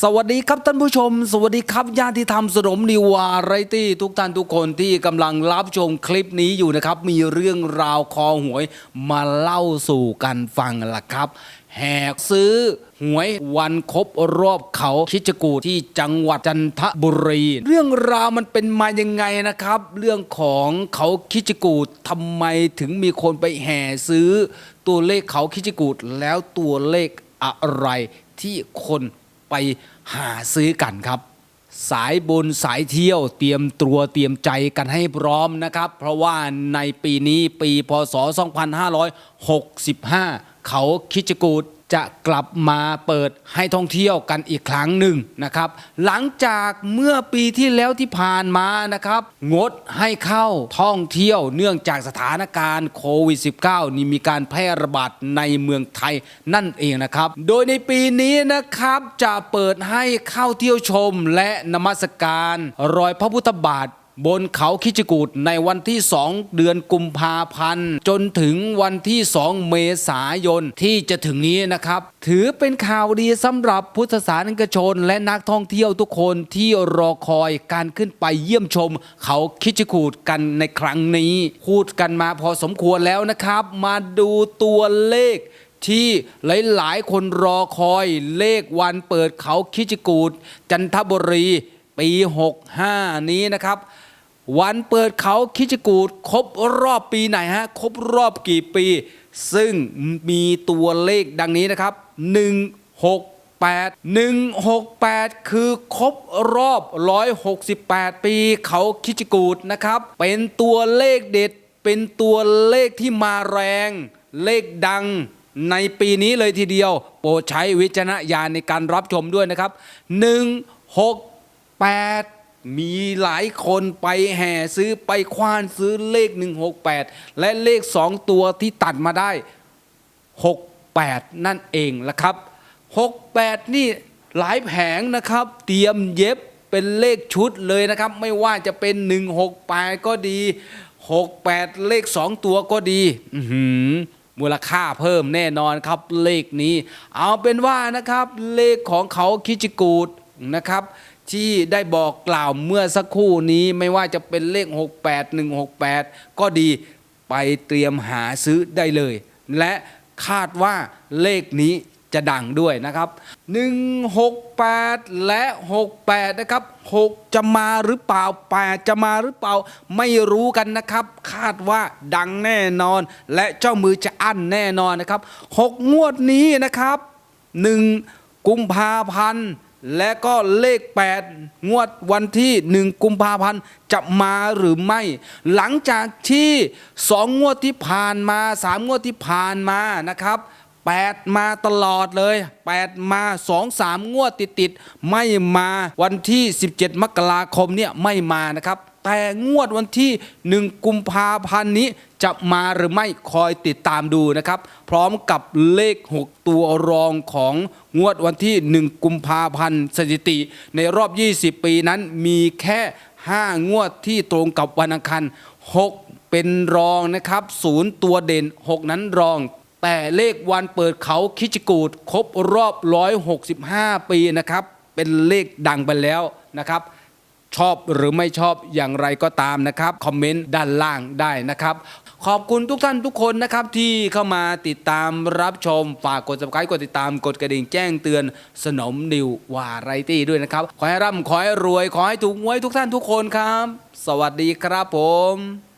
สวัสดีครับท่านผู้ชม สวัสดีครับญาติธรรมสนมนิวาไรตี้ทุกท่านทุกคนที่กำลังรับชมคลิปนี้อยู่นะครับ มีเรื่องราวคอหวยมาเล่าสู่กันฟังล่ะครับ แหกซื้อหวยวันครบรอบเขาคิจกูที่จังหวัดจันทบุรี เรื่องราวมันเป็นมายังไงนะครับ เรื่องของเขาคิจกูฏทำไมถึงมีคนไปแห่ซื้อ ตัวเลขเขาคิจกูแล้วตัวเลขอะไรที่คน ไปหาซื้อกันครับ สายบุญสายเที่ยวเตรียมตัวเตรียมใจกันให้พร้อมนะครับ เพราะว่าในปีนี้ปีพศ 2565 เขาคิดจกูด จะกลับมาเปิดให้ท่องเที่ยวกันอีกครั้งหนึ่งนะครับ หลังจากเมื่อปีที่แล้วที่ผ่านมานะครับ งดให้เข้าท่องเที่ยวเนื่องจากสถานการณ์โควิด -19 นี่มีการแพร่ระบาดในเมืองไทยนั่นเองนะครับ โดยในปีนี้นะครับจะเปิดให้เข้าเที่ยวชมและนมัสการรอยพระพุทธบาท บนเขาคิจกูดในวันที่ 2 เดือนกุมภาพันธ์ จนถึงวันที่ 2 เมษายนที่จะถึงนี้นะครับ ถือเป็นข่าวดีสำหรับพุทธศาสนิกชน และนักท่องเที่ยวทุกคนที่รอคอยการขึ้นไปเยี่ยมชม เขาคิจกูดกันในครั้งนี้พูดกันมาพอสมควรแล้วนะครับ มาดูตัวเลขที่หลาย ๆ คนรอคอยเลขวันเปิดเขาคิจกูดจันทบุรี ปี 65 นี้นะครับ วันเปิดเขาคิจกูดครบรอบปีไหนฮะครบรอบกี่ปี ซึ่งมีตัวเลขดังนี้นะครับ 168 168 คือครบรอบ 168 ปีเขาคิจกูดนะครับ เป็นตัวเลขเด็ด เป็นตัวเลขที่มาแรง เลขดังในปีนี้เลยทีเดียว โปรดใช้วิจารณญาณในการรับชมด้วยนะครับ 168 มีหลายคนไปแห่ซื้อไปคว้านซื้อเลข 168 และเลข 2 ตัวที่ตัดมาได้ 68 นั่นเองละครับ 68 นี่หลายแผงนะครับ เตรียมเย็บเป็นเลขชุดเลยนะครับ ไม่ว่าจะเป็น 168 ก็ดี 68 เลข 2 ตัวก็ดีมูลค่าเพิ่มแน่นอนครับเลขนี้ เอาเป็นว่านะครับเลขของเขาคิจิกูดนะครับ ที่ได้บอกกล่าวเมื่อสักครู่นี้ไม่ว่าจะเป็นเลข 68 168 ก็ดีไปเตรียมหาซื้อได้เลย และคาดว่าเลขนี้จะดังด้วยนะครับ 168 และ 68 นะครับ 6 จะมาหรือเปล่า 8 จะมาหรือเปล่า ไม่รู้กันนะครับ คาดว่าดังแน่นอน และเจ้ามือจะอั้นแน่นอนนะครับ 6 งวดนี้นะครับ 1 กุมภาพันธ์ และก็เลข 8 งวดวันที่ 1 กุมภาพันธ์จะมาหรือไม่ หลังจากที่ 2 งวดที่ผ่านมา 3 งวดที่ผ่านมานะครับ 8 มาตลอดเลย 8 มา 2 3 งวดติดๆไม่มาวันที่ 17 มกราคมเนี่ยไม่มานะครับ แต่งวดวันที่ 1 กุมภาพันธ์นี้จะมาหรือไม่คอยติดตามดูนะครับ พร้อมกับเลข 6 ตัวรองของงวดวันที่ 1 กุมภาพันธ์สถิติ ในรอบ 20 ปีนั้นมีแค่ 5 งวดที่ตรงกับวันอังคาร6 เป็นรองนะครับศูนย์ตัวเด่น 6 นั้นรอง แต่เลขวันเปิดเขาคิจิกูดครบรอบ 165 ปีนะครับ เป็นเลขดังไปแล้วนะครับ ชอบหรือไม่ชอบอย่างไรก็ตามนะครับ คอมเมนต์ด้านล่างได้นะครับ ขอบคุณทุกท่านทุกคนนะครับ ที่เข้ามาติดตามรับชม ฝากกด subscribe กดติดตามกดกระดิ่งแจ้งเตือนสนมนิววาไรตี้ด้วยนะครับ ขอให้ร่ำขอให้รวย ขอให้ถูกหวยทุกท่านทุกคนครับ สวัสดีครับผม